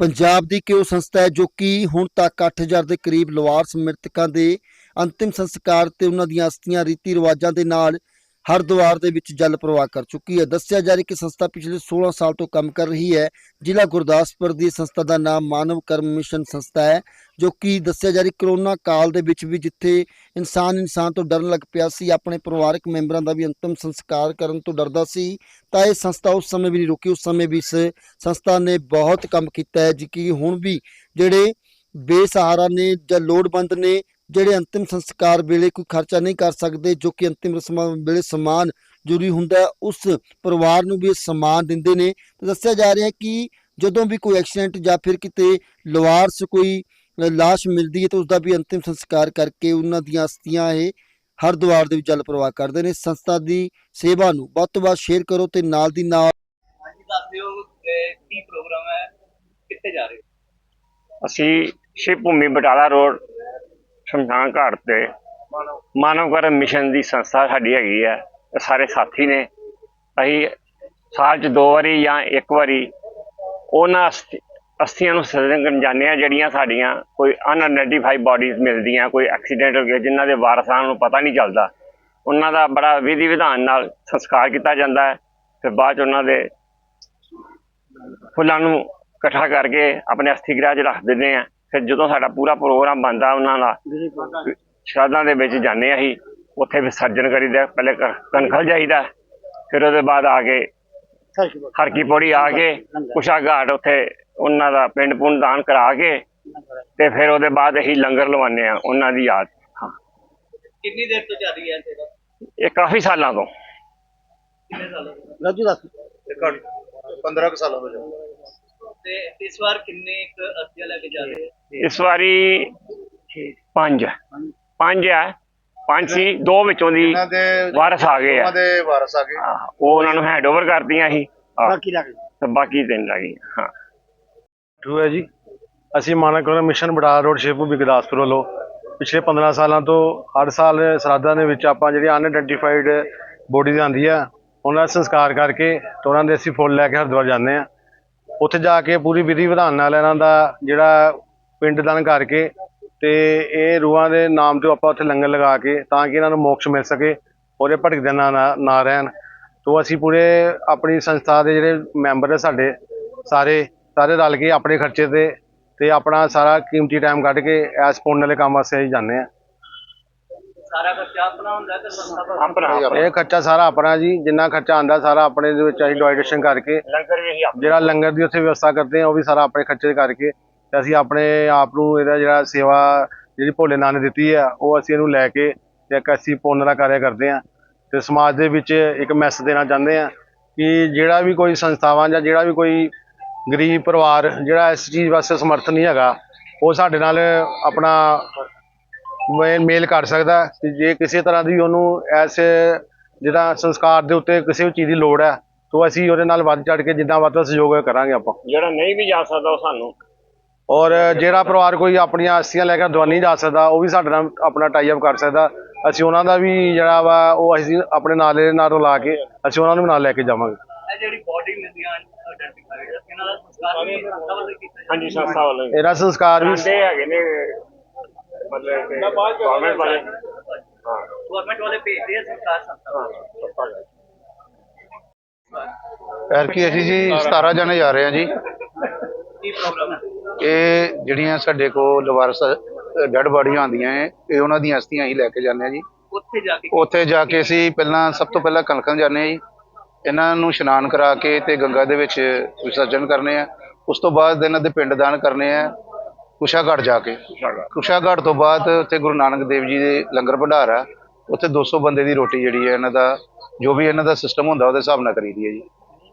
ਪੰਜਾਬ ਦੀ ਕਿਉ ਸੰਸਥਾ ਹੈ ਜੋ ਕਿ ਹੁਣ ਤੱਕ 8000 ਦੇ ਕਰੀਬ ਲਵਾਰਸ ਮ੍ਰਿਤਕਾਂ ਦੇ ਅੰਤਿਮ ਸੰਸਕਾਰ ਤੇ ਉਹਨਾਂ ਦੀਆਂ ਅਸਥੀਆਂ, ਰੀਤੀ ਰਿਵਾਜਾਂ ਦੇ ਨਾਲ ਹਰਿਦੁਆਰ ਦੇ ਵਿੱਚ ਜਲ ਪ੍ਰਵਾਹ ਕਰ ਚੁੱਕੀ ਹੈ। ਦੱਸਿਆ ਜਾ ਰਿਹਾ ਕਿ ਸੰਸਥਾ ਪਿਛਲੇ 16 ਸਾਲ ਤੋਂ ਕੰਮ ਕਰ ਰਹੀ ਹੈ। ਜ਼ਿਲ੍ਹਾ ਗੁਰਦਾਸਪੁਰ ਦੀ ਸੰਸਥਾ ਦਾ ਨਾਮ ਮਾਨਵ ਕਰਮ ਮਿਸ਼ਨ ਸੰਸਥਾ ਹੈ। ਜੋ ਕਿ ਦੱਸਿਆ ਜਾ ਰਿਹਾ ਕਰੋਨਾ ਕਾਲ ਦੇ ਵਿੱਚ ਵੀ ਜਿੱਥੇ ਇਨਸਾਨ ਇਨਸਾਨ ਤੋਂ ਡਰਨ ਲੱਗ ਪਿਆ ਸੀ, ਆਪਣੇ ਪਰਿਵਾਰਕ ਮੈਂਬਰਾਂ ਦਾ ਵੀ ਅੰਤਮ ਸੰਸਕਾਰ ਕਰਨ ਤੋਂ ਡਰਦਾ ਸੀ, ਤਾਂ ਇਹ ਸੰਸਥਾ ਉਸ ਸਮੇਂ ਵੀ ਨਹੀਂ ਰੁਕੀ, ਉਸ ਸਮੇਂ ਵੀ ਇਸ ਸੰਸਥਾ ਨੇ ਬਹੁਤ ਕੰਮ ਕੀਤਾ ਹੈ, ਜੀ ਕਿ ਹੁਣ ਵੀ ਜਿਹੜੇ ਬੇਸਹਾਰਾ ਨੇ ਜਾਂ ਲੋੜਵੰਦ ਨੇ, ਜਿਹੜੇ ਅੰਤਿਮ ਸੰਸਕਾਰ ਵੇਲੇ ਕੋਈ ਖਰਚਾ ਨਹੀਂ ਕਰ ਸਕਦੇ, ਜੋ ਕਿ ਅੰਤਿਮ ਰਸਮਾਂ ਵੇਲੇ ਸਮਾਨ ਜ਼ਰੂਰੀ ਹੁੰਦਾ ਉਸ ਪਰਿਵਾਰ ਨੂੰ ਵੀ ਇਹ ਸਮਾਨ ਦਿੰਦੇ ਨੇ। ਤੇ ਦੱਸਿਆ ਜਾ ਰਿਹਾ ਕਿ ਜਦੋਂ ਵੀ ਕੋਈ ਐਕਸੀਡੈਂਟ ਜਾਂ ਫਿਰ ਕਿਤੇ ਲਵਾਰਸ ਕੋਈ ਲਾਸ਼ ਮਿਲਦੀ ਹੈ ਤਾਂ ਉਸ ਦਾ ਵੀ ਅੰਤਿਮ ਸੰਸਕਾਰ ਕਰਕੇ ਉਹਨਾਂ ਦੀਆਂ ਅਸਥੀਆਂ ਇਹ ਹਰਿਦੁਆਰ ਦੇ ਵਿੱਚ ਜਲ ਪ੍ਰਵਾਹ ਕਰਦੇ ਨੇ। ਸੰਸਥਾ ਦੀ ਸੇਵਾ ਨੂੰ ਵੱਧ ਤੋਂ ਵੱਧ ਸ਼ੇਅਰ ਕਰੋ ਤੇ ਨਾਲ ਦੀ ਨਾਲ ਹਾਂਜੀ ਦੱਸ ਦਿਓ ਕਿ ਕੀ ਪ੍ਰੋਗਰਾਮ ਹੈ ਕਿੱਥੇ ਜਾ ਰਹੇ ਹੋ? ਅਸੀਂ ਸ਼ਿਵ ਭੂਮੀ ਬਟਾਲਾ ਰੋਡ ਸ਼ਮਸ਼ਾਨ ਘਾਟ ਤੇ ਮਾਨਵ ਕਰਮ ਮਿਸ਼ਨ ਦੀ ਸੰਸਥਾ ਸਾਡੀ ਹੈਗੀ ਹੈ। ਸਾਰੇ ਸਾਥੀ ਨੇ। ਅਸੀਂ ਸਾਲ 'ਚ ਦੋ ਵਾਰੀ ਜਾਂ ਇੱਕ ਵਾਰੀ ਉਹਨਾਂ ਅਸਥੀ- ਅਸਥੀਆਂ ਨੂੰ ਸਰਜਨ ਜਾਂਦੇ ਆ ਜਿਹੜੀਆਂ ਸਾਡੀਆਂ ਕੋਈ ਅਨਆਇਡੈਂਟੀਫਾਈਡ ਬਾਡੀਜ਼ ਮਿਲਦੀਆਂ, ਕੋਈ ਐਕਸੀਡੈਂਟ ਹੋ ਗਿਆ ਜਿਨ੍ਹਾਂ ਦੇ ਵਾਰਸਾਂ ਨੂੰ ਪਤਾ ਨਹੀਂ ਚੱਲਦਾ। ਉਹਨਾਂ ਦਾ ਬੜਾ ਵਿਧੀ ਵਿਧਾਨ ਨਾਲ ਸੰਸਕਾਰ ਕੀਤਾ ਜਾਂਦਾ ਹੈ। ਫਿਰ ਬਾਅਦ 'ਚ ਉਹਨਾਂ ਦੇ ਫੁੱਲਾਂ ਨੂੰ ਇਕੱਠਾ ਕਰਕੇ ਆਪਣੇ ਅਸਥੀ ਗ੍ਰਹਿ 'ਚ ਰੱਖ ਦਿੰਦੇ ਆ ਫਿਰ ਜਦੋਂ ਸਾਡਾ ਪੂਰਾ ਪ੍ਰੋਗਰਾਮ ਬਣਦਾ ਉਹਨਾਂ ਦਾ, ਸ਼ਰਾਧਾਂ ਦੇ ਵਿੱਚ ਜਾਂਦੇ ਆ ਹੀ ਉੱਥੇ ਵਿਸਰਜਨ ਕਰੀਦਾ, ਪਹਿਲੇ ਕ- ਕਣਖਲ ਜਾਈਦਾ। ਫਿਰ ਉਹਦੇ ਬਾਅਦ ਆ ਕੇ ਹਰਕੀ ਪੌੜੀ। ਆ ਕੇ ਕੁਸ਼ਾ ਘਾਟ ਉੱਥੇ ਉਹਨਾਂ ਦਾ ਪਿੰਡ ਪੁੰਡ ਦਾਨ ਕਰਾ ਕੇ ਤੇ ਫਿਰ ਉਹਦੇ ਬਾਅਦ ਅਸੀਂ ਲੰਗਰ ਲਵਾਉਂਦੇ ਆ ਉਹਨਾਂ ਦੀ ਯਾਦ। ਹਾਂ। ਕਿੰਨੀ ਦੇਰ ਤੋਂ ਚੱਲ ਰਹੀ ਹੈ ਸੇਵਾ? ਇਹ ਕਾਫੀ ਸਾਲਾਂ ਤੋਂ। ਕਿੰਨੇ ਸਾਲਾਂ ਤੋਂ ਰਾਜੂ ਦੱਸ। 15 ਕੁ ਸਾਲਾਂ ਤੋਂ ਜਾ ਤੇ ਇਸ ਵਾਰ ਕਿੰਨੇ ਇੱਕ ਅਸਥੀਆਂ ਲੈ ਕੇ ਜਾ ਰਹੇ ਹੋ? ਇਸ ਵਾਰੀ ਪੰਜ। ਪੰਜ। ਹੈ। ਪੰਜ ਸੀ ਦੋ ਵਿੱਚੋਂ ਦੀ ਵਾਰਸ ਆ ਗਏ ਆ। ਉਹਨਾਂ ਦੇ ਵਾਰਸ ਆ ਗਏ। ਉਹ ਉਹਨਾਂ ਨੂੰ ਹੈਂਡਓਵਰ ਕਰਤੀਆਂ ਸੀ। ਬਾਕੀ ਰੱਖ ਤੇ ਬਾਕੀ ਤਿੰਨ ਗਈਆਂ ਹਾਂ। ਟਰੂ ਹੈ ਜੀ ਅਸੀਂ ਮਾਨਵ ਕਰਮ ਮਿਸ਼ਨ ਬਟਾਲਾ ਰੋਡ ਸ਼ੇਪੂ ਗੁਰਦਾਸਪੁਰ ਵੱਲੋਂ ਪਿਛਲੇ 15 ਸਾਲਾਂ ਤੋਂ ਹਰ ਸਾਲ ਸਰਾਧਾਂ ਦੇ ਵਿੱਚ ਆਪਾਂ ਜਿਹੜੀ ਅਨਆਇਡੈਂਟੀਫਾਈਡ ਬੋਡੀਜ਼ ਆਉਂਦੀ ਆ ਉਹਨਾਂ ਦਾ ਸੰਸਕਾਰ ਕਰਕੇ ਤੇ ਉਹਨਾਂ ਦੇ ਅਸੀਂ ਫੁੱਲ ਲੈ ਕੇ ਹਰਿਦੁਆਰ ਜਾਂਦੇ ਆ ਉੱਥੇ ਜਾ ਕੇ ਪੂਰੀ ਵਿਧੀ ਵਿਧਾਨ ਨਾਲ ਇਹਨਾਂ ਦਾ ਜਿਹੜਾ ਪਿੰਡ ਦਾਨ ਕਰਕੇ ਤੇ ਇਹ ਰੂਹਾਂ ਦੇ ਨਾਮ ਤੋਂ ਆਪਾਂ ਉੱਥੇ ਲੰਗਰ ਲਗਾ ਕੇ ਤਾਂ ਕਿ ਇਹਨਾਂ ਨੂੰ ਮੋਕਸ਼ ਮਿਲ ਸਕੇ ਉਹਦੇ ਭਟਕਦੇ ਨਾ ਨਾ- ਨਾ ਰਹਿਣ। ਤੋਂ ਅਸੀਂ ਪੂਰੇ ਆਪਣੀ ਸੰਸਥਾ ਦੇ ਜਿਹੜੇ ਮੈਂਬਰ ਨੇ ਸਾਡੇ ਸਾਰੇ ਸਾਰੇ ਰਲ ਕੇ ਆਪਣੇ ਖਰਚੇ ਤੇ ਤੇ ਆਪਣਾ ਸਾਰਾ ਕੀਮਤੀ ਟਾਈਮ ਕੱਢ ਕੇ ਐਸ ਪੁੰਨ ਵਾਲੇ ਕੰਮ ਵਾਸਤੇ ਅਸੀਂ ਜਾਂਦੇ ਆ ਸਾਰਾ ਖਰਚਾ ਆਪਣਾ ਹੁੰਦਾ ਹੈ ਤੇ ਸੰਸਥਾ ਦਾ? ਆਪਣਾ ਇਹ ਖਰਚਾ ਸਾਰਾ ਆਪਣਾ ਜੀ ਜਿੰਨਾ ਖਰਚਾ ਆਂਦਾ ਸਾਰਾ ਆਪਣੇ ਦੇ ਵਿੱਚ ਅਸੀਂ ਡੋਨੇਸ਼ਨ ਕਰਕੇ ਲੰਗਰ ਵੀ ਅਸੀਂ ਜਿਹੜਾ ਲੰਗਰ ਦੀ ਉੱਥੇ ਵਿਵਸਥਾ ਕਰਦੇ ਆ ਉਹ ਵੀ ਸਾਰਾ ਆਪਣੇ ਖਰਚੇ ਕਰਕੇ ਤੇ ਅਸੀਂ ਆਪਣੇ ਆਪ ਨੂੰ ਇਹਦਾ ਜਿਹੜਾ ਸੇਵਾ ਜਿਹੜੀ ਭੋਲੇ ਨਾਥ ਨੇ ਦਿੱਤੀ ਆ ਉਹ ਅਸੀਂ ਇਹਨੂੰ ਲੈ ਕੇ ਤੇ ਇੱਕ ਅਸੀਂ ਪੁੰਨ ਦਾ ਕਾਰਜ ਕਰਦੇ ਆ ਤੇ ਸਮਾਜ ਦੇ ਵਿੱਚ ਇੱਕ ਮੈਸੇਜ ਦੇਣਾ ਚਾਹੁੰਦੇ ਆ ਕਿ ਜਿਹੜਾ ਵੀ ਕੋਈ ਸੰਸਥਾਵਾਂ ਜਾਂ ਜਿਹੜਾ ਵੀ ਕੋਈ ਗਰੀਬ ਪਰਿਵਾਰ ਜਿਹੜਾ ਇਸ ਚੀਜ਼ ਵਾਸਤੇ ਸਮਰਥ ਨਹੀਂ ਹੈਗਾ ਉਹ ਸਾਡੇ ਨਾਲ ਆਪਣਾ ਮੇਲ ਕਰ ਸਕਦਾ ਤੇ ਜੇ ਕਿਸੇ ਤਰ੍ਹਾਂ ਦੀ ਉਹਨੂੰ ਐਸ ਜਿਹੜਾ ਸੰਸਕਾਰ ਦੇ ਉੱਤੇ ਕਿਸੇ ਵੀ ਚੀਜ਼ ਦੀ ਲੋੜ ਹੈ ਤਾਂ ਅਸੀਂ ਉਹਦੇ ਨਾਲ ਵੱਧ ਚੜ ਕੇ ਜਿੱਦਾਂ ਵੱਧ ਸਹਿਯੋਗ ਕਰਾਂਗੇ ਆਪਾਂ। ਜਿਹੜਾ ਨਹੀਂ ਵੀ ਜਾ ਸਕਦਾ ਉਹ ਸਾਨੂੰ। ਔਰ ਜਿਹੜਾ ਪਰਿਵਾਰ ਕੋਈ ਆਪਣੀਆਂ ਅਸਥੀਆਂ ਲੈ ਕੇ ਦਵਾ ਨਹੀਂ ਜਾ ਸਕਦਾ ਉਹ ਵੀ ਸਾਡੇ ਨਾਲ ਆਪਣਾ ਟਾਈ ਅਪ ਕਰ ਸਕਦਾ। ਅਸੀਂ ਉਹਨਾਂ ਦਾ ਵੀ ਜਿਹੜਾ ਵਾ ਉਹ ਅਸੀਂ ਆਪਣੇ ਨਾਲ ਦੇ ਨਾਲ ਰਲਾ ਕੇ ਅਸੀਂ ਉਹਨਾਂ ਨੂੰ ਵੀ ਨਾਲ ਲੈ ਕੇ ਜਾਵਾਂਗੇ। ਇਹ ਜਿਹੜੀ ਬੋਡੀ ਮਿਲਦੀਆਂ ਆਇਡੈਂਟੀਫਾਈਡ ਇਹਨਾਂ ਦਾ ਸੰਸਕਾਰ ਵੀ ਸੰਸਥਾ ਵੱਲੋਂ ਕੀਤਾ ਜਾਂਦਾ? ਹਾਂਜੀ ਸੰਸਥਾ ਵੱਲੋਂ। ਇਹਦਾ ਸੰਸਕਾਰ ਵੀ ਆਂਦੇ ਹੈਗੇ ਨੇ ਮਤਲਬ ਕਿ ਗਵਰਨਮੈਂਟ ਵਾਲੇ। ਹਾਂ। ਗਵਰਨਮੈਂਟ ਵਾਲੇ ਭੇਜਦੇ ਆ ਸੰਸਕਾਰ ਸੰਸਥਾ ਵੱਲੋਂ। ਐਰਕੀ ਅਸੀਂ ਜੀ 17 ਜਣੇ ਜਾ ਰਹੇ ਹਾਂ ਜੀ। ਕੀ ਪ੍ਰੋਗਰਾਮ ਹੈ ਇਹ ਜਿਹੜੀਆਂ ਸਾਡੇ ਕੋਲ ਲਵਾਰਸ ਡੈਡ ਬਾਡੀਆਂ ਆਉਂਦੀਆਂ ਹੈ ਇਹ ਉਹਨਾਂ ਦੀਆਂ ਅਸਥੀਆਂ ਹੀ ਲੈ ਕੇ ਜਾਂਦੇ ਹਾਂ ਜੀ। ਉੱਥੇ ਜਾ ਕੇ ਉੱਥੇ ਜਾ ਕੇ ਅਸੀਂ ਪਹਿਲਾਂ ਸਭ ਤੋਂ ਪਹਿਲਾਂ ਕਣਕਾਂ ਜਾਂਦੇ ਹਾਂ ਜੀ। ਇਹਨਾਂ ਨੂੰ ਇਸ਼ਨਾਨ ਕਰਾ ਕੇ ਤੇ ਗੰਗਾ ਦੇ ਵਿੱਚ ਵਿਸਰਜਨ ਕਰਨੇ ਆ। ਉਸ ਤੋਂ ਬਾਅਦ ਇਹਨਾਂ ਦੇ ਪਿੰਡ ਦਾਨ ਕਰਨੇ ਆ ਕੁਸ਼ਾਗੜ੍ਹ ਜਾ ਕੇ। ਕੁਸ਼ਾਗੜ੍ਹ ਤੋਂ ਬਾਅਦ ਉੱਥੇ ਗੁਰੂ ਨਾਨਕ ਦੇਵ ਜੀ ਦੇ ਲੰਗਰ ਭੰਡਾਰ ਆ। ਉੱਥੇ 200 ਬੰਦੇ ਦੀ ਰੋਟੀ ਜਿਹੜੀ ਹੈ ਇਹਨਾਂ ਦਾ ਜੋ ਵੀ ਇਹਨਾਂ ਦਾ ਸਿਸਟਮ ਹੁੰਦਾ ਉਹਦੇ ਹਿਸਾਬ ਨਾਲ ਕਰੀਦੀ ਹੈ ਜੀ।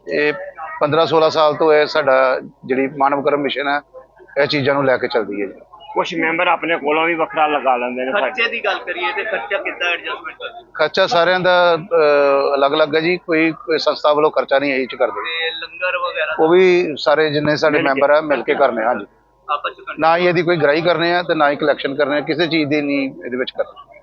ਇਹ 15 16 ਸਾਲ ਤੋਂ ਇਹ ਸਾਡਾ ਜਿਹੜੀ ਮਾਨਵ ਕਰਮ ਮਿਸ਼ਨ ਹੈ ਇਹ ਚੀਜ਼ਾਂ ਨੂੰ ਲੈ ਕੇ ਚੱਲਦੀ ਹੈ ਜੀ। ਕੁਝ ਮੈਂਬਰ ਆਪਣੇ ਕੋਲੋਂ ਵੀ ਵੱਖਰਾ ਲਗਾ ਲੈਂਦੇ ਨੇ ਖਰਚੇ ਦੀ ਗੱਲ ਕਰੀਏ ਤੇ ਖਰਚਾ ਕਿੱਦਾਂ ਐਡਜਸਟਮੈਂਟ ਕਰਦੇ ਖਰਚਾ ਸਾਰਿਆਂ ਦਾ ਅਹ, ਅਲੱਗ-ਅਲੱਗ ਹੈ ਜੀ ਕੋਈ ਕੋਈ ਸੰਸਥਾ ਵੱਲੋਂ ਖਰਚਾ ਨਹੀਂ ਇਹ ਚ ਕਰਦੇ। ਤੇ ਲੰਗਰ ਵਗੈਰਾ ਉਹ ਵੀ ਸਾਰੇ ਜਿੰਨੇ ਸਾਡੇ ਮੈਂਬਰ ਆ ਮਿਲ ਕੇ ਕਰਨੇ ਹਾਂਜੀ। ਆਪਸ ਚ ਨਾ ਹੀ ਇਹਦੀ ਕੋਈ ਗ੍ਰਾਈ ਕਰਨੇ ਆ ਤੇ ਨਾ ਹੀ ਕਲੈਕਸ਼ਨ ਕਰਨੇ ਆ ਕਿਸੇ ਚੀਜ਼ ਦੀ ਨਹੀਂ ਇਹਦੇ ਵਿੱਚ ਕਰਨੀ।